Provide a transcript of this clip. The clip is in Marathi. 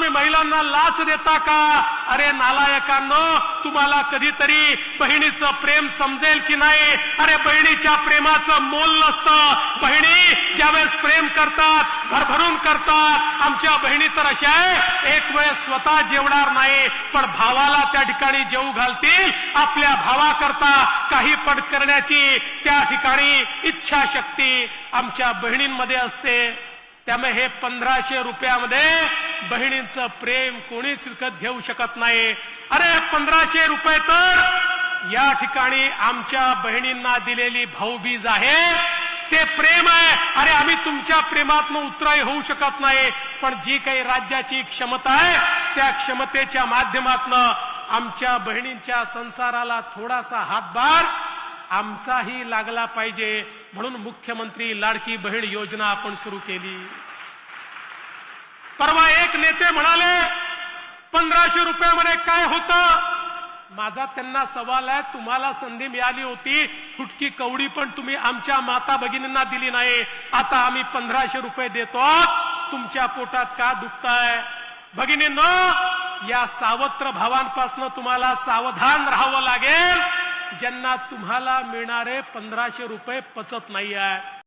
तुम्ही महिलांना लाच देता का? अरे नालायकांनो तुम्हाला कधीतरी बहिणीचं प्रेम समजेल की नाही? अरे बहिणीच्या प्रेमाचं मोल नसतं. बहिणी ज्यावेळेस प्रेम करतात भरभरून करतात आमच्या बहिणी तर अशा आहे एक वेळ स्वतः जेवणार नाही पण भावाला त्या ठिकाणी जेवू घालतील आपल्या भावाकरता काही पण करण्याची त्या ठिकाणी इच्छाशक्ती आमच्या बहिणींमध्ये असते. त्यामुळे हे पंधराशे रुपयामध्ये बहिणींचं प्रेम कोणीच विकत घेऊ शकत नाही. अरे पंधराशे रुपये तर या ठिकाणी आमच्या बहिणींना दिलेली भाऊबीज आहे. ते प्रेम आहे. अरे आम्ही तुमच्या प्रेमातनं उतराई होऊ शकत नाही. पण जी काही राज्याची क्षमता आहे त्या क्षमतेच्या माध्यमातनं आमच्या बहिणींच्या संसाराला थोडासा हातभार आमचाही लागला पाहिजे. म्हणून मुख्यमंत्री लाडकी बहीण योजना आपण सुरू केली. परवा एक नेते म्हणाले पंधराशे रुपयामध्ये काय होतं? माझा त्यांना सवाल आहे तुम्हाला संधी मिळाली होती फुटकी कवडी पण तुम्ही आमच्या माता भगिनींना दिली नाही. आता आम्ही पंधराशे रुपये देतो तुमच्या पोटात का दुखताय? भगिनींनो या सावत्र भावांपासून तुम्हाला सावधान राहावं लागेल ज्यांना तुम्हाला मिळणारे पंधराशे रुपये पचत नाही आहे